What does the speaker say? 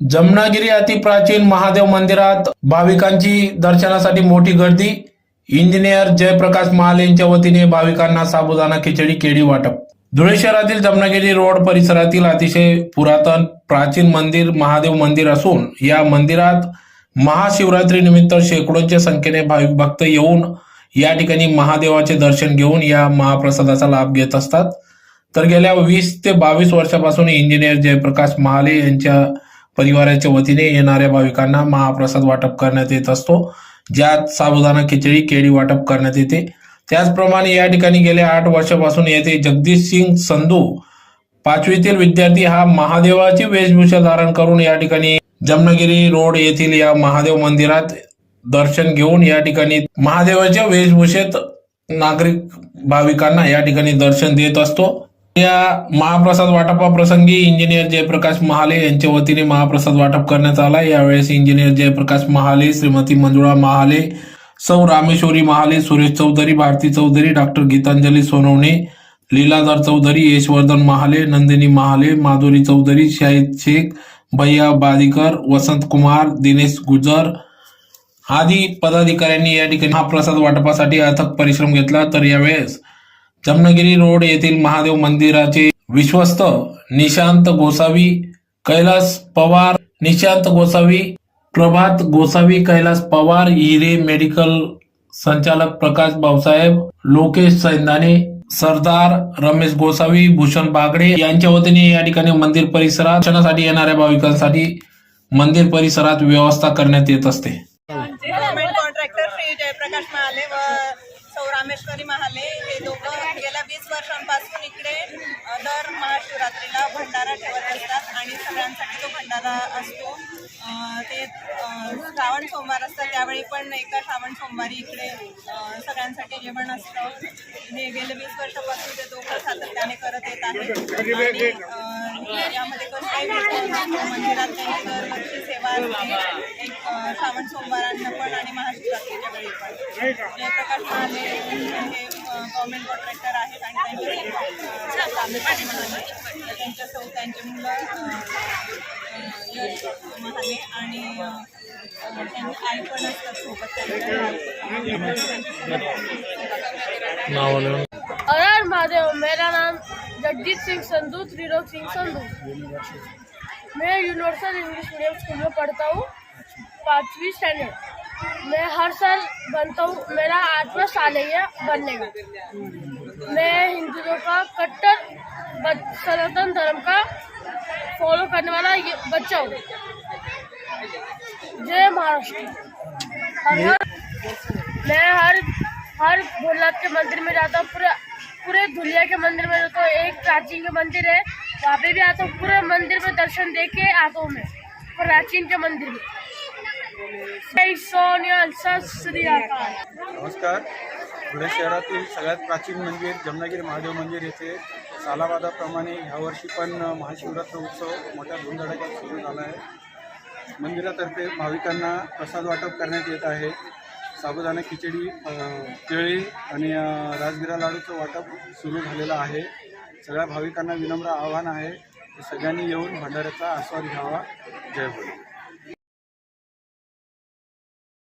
जमनागिरी अतिप्राचीन महादेव मंदिरात भाविकांची दर्शनासाठी मोठी गर्दी. इंजिनियर जयप्रकाश महाल यांच्या वतीने भाविकांना साबुदाणा खिचडी केळी वाटप. धुळे शहरातील जमनागिरी रोड परिसरातील अतिशय पुरातन प्राचीन मंदिर महादेव मंदिर असून या मंदिरात महाशिवरात्री निमित्त शेकडोंच्या संख्येने भाविक भक्त येऊन या ठिकाणी महादेवाचे दर्शन घेऊन या महाप्रसादाचा लाभ घेत असतात. तर गेल्या वीस ते बावीस वर्षापासून इंजिनियर जयप्रकाश महाले यांच्या परिवाराच्या वतीने येणाऱ्या भाविकांना महाप्रसाद वाटप करण्यात येत असतो. ज्यात साबुदाणा खिचडी केळी वाटप करण्यात येते. त्याचप्रमाणे या ठिकाणी गेल्या आठ वर्षापासून येथे जगदीश सिंग संधू पाचवीतील विद्यार्थी हा महादेवाची वेशभूषा धारण करून या ठिकाणी जमनगिरी रोड येथील या महादेव मंदिरात दर्शन घेऊन या ठिकाणी महादेवाच्या वेशभूषेत नागरिक भाविकांना या ठिकाणी दर्शन देत असतो. या महाप्रसाद वाटपाप्रसंगी इंजिनियर जयप्रकाश महाले यांच्या वतीने महाप्रसाद वाटप करण्यात आला. यावेळेस इंजिनियर जयप्रकाश महाले श्रीमती मंजुळा महाले सौ रामेश्वरी महाले सुरेश चौधरी भारती चौधरी डॉक्टर गीतांजली सोनवणे लीलाधर चौधरी यशवर्धन महाले नंदिनी महाले माधुरी चौधरी शाहिद शेख भैया बादीकर वसंत कुमार दिनेश गुजर आदी पदाधिकाऱ्यांनी या ठिकाणी महाप्रसाद वाटपासाठी अथक परिश्रम घेतला. तर यावेळेस जमनगिरी रोड येथील महादेव मंदिराचे विश्वस्त निशांत गोसावी कैलास पवार निशांत गोसावी प्रभात गोसावी कैलास पवार हिरे मेडिकल संचालक प्रकाश भाऊसाहेब लोकेश सैंदाने सरदार रमेश गोसावी भूषण बागडे यांच्या वतीने या ठिकाणी मंदिर परिसरात दर्शनासाठी येणाऱ्या भाविकांसाठी मंदिर परिसरात व्यवस्था करण्यात येत असते गव्हर्नमेंट कॉन्ट्रॅक्टर श्री जयप्रकाश महाले व सौ रामेश्वरी महाले हे दोघं गेल्या वीस वर्षांपासून इकडे अ, दर महाशिवरात्रीला भंडारा ठेवत असतात आणि सगळ्यांसाठी तो भंडारा असतो ते श्रावण सोमवार असतात त्यावेळी पण एका श्रावण सोमवारी इकडे सगळ्यांसाठी जेवण असतं. म्हणजे हे गेले वीस वर्षापासून ते दोघं सातत्याने करत येत आहेत. आणि यामध्ये कसं भेदभाव मंदिरात त्यांची सेवा असते. एक श्रावण सोमवारांना पण आणि महाशिवरात्रीच्या वेळी पण. म्हणजे जयप्रकाश महाले हे गव्हर्नमेंट कॉन्ट्रॅक्टर आहेत आणि त्यांचे त्यांच्या सौ त्यांची मुलं अ, अ, आणि अ, अ, आई पण असतात सोबत त्यांच्या हर हर महादेव मेरा नाम जगजीत सिंह संधू त्रिलोक सिंह संधू। मैं यूनिवर्सल इंग्लिश मीडियम स्कूल में पढ़ता हूँ पाँचवीं स्टैंडर्ड मैं हर साल बनता हूँ मेरा आठवां साल है बनने का। मैं हिंदुओं का कट्टर सनातन धर्म का फॉलो करने वाला ये बच्चा हूँ। जय महाराष्ट्र। हर हर मैं हर हर भोलेनाथ के मंदिर में जाता हूँ। पूरे पूरे दुनिया के मंदिर में जाता हूँ। एक प्राचीन के मंदिर है। वहाँ पे भी आता हूँ। पूरे मंदिर में दर्शन दे के आता हूँ मैं। प्राचीन के मंदिर में। श्री नमस्कार। धुळे शहरातील सगळ्यात प्राचीन मंदिर जमनागिरी महादेव मंदिर येथे सालावादाप्रमाणे ह्यावर्षी पण महाशिवरात्र उत्सव मोठ्या धुमधडाक्यात सुरू झाला आहे. मंदिरातर्फे भाविकांना प्रसाद वाटप करण्यात येत आहे. साबुदाणा खिचडी केळी आणि राजगिरा लाडूचं वाटप सुरू झालेलं आहे. सगळ्या भाविकांना विनम्र आव्हान आहे सगळ्यांनी येऊन भंडाऱ्याचा आस्वाद घ्यावा. जय बोल